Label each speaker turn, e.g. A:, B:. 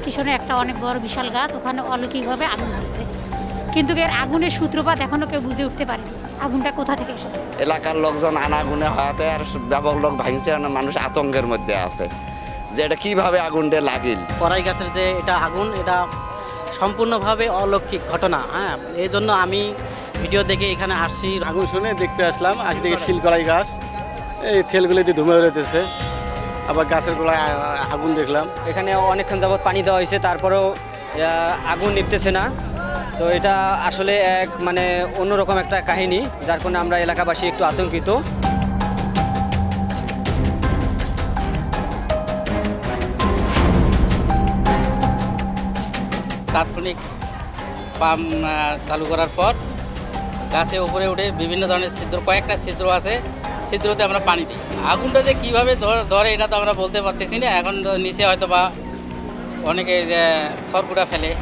A: স্টেশনে একটা অনেক বড় বিশাল গাছ ওখানে অলৌকিকভাবে আগুন ধরেছে। কিন্তু এর আগুনের সূত্রপাত এখনও কেউ বুঝে উঠতে পারেনি। আগুনটা কোথা থেকে এসেছে?
B: এলাকার লোকজন আনাগুনে হওয়াতে আর ব্যাপক লোক ভাঙছে মানুষ আতঙ্কের মধ্যে আছে যে এটা কীভাবে আগুনটা লাগিল।
C: কড়াই গাছের যে এটা আগুন এটা সম্পূর্ণভাবে অলৌকিক ঘটনা হ্যাঁ? এই জন্য আমি ভিডিও দেখে এখানে আসছি।
D: আগুন শুনে দেখতে আসলাম আজ থেকে শিলকড়াই গাছ এই ঠেলগুলো দিয়ে ধুমে বেরোতেছে আবার গাছের গোড়ায় আ- আগুন দেখলাম।
E: এখানে অনেকক্ষণ যাবৎ পানি দেওয়া হয়েছে তারপরেও আগুন নিপতেছে না। তো এটা আসলে এক মানে অন্যরকম একটা কাহিনী যার কারণে আমরা এলাকাবাসী একটু আতঙ্কিত।
F: তাৎক্ষণিক পাম্প চালু করার পর গাছে উপরে উঠে বিভিন্ন ধরনের ছিদ্র কয়েকটা ছিদ্র আছে। ছিদ্রতে আমরা পানি দিই। আগুনটা যে কীভাবে ধর- এটা তো আমরা বলতে পারতেছি না। এখন নিচে হয়তো বা অনেকে যে খড়কুটা ফেলে।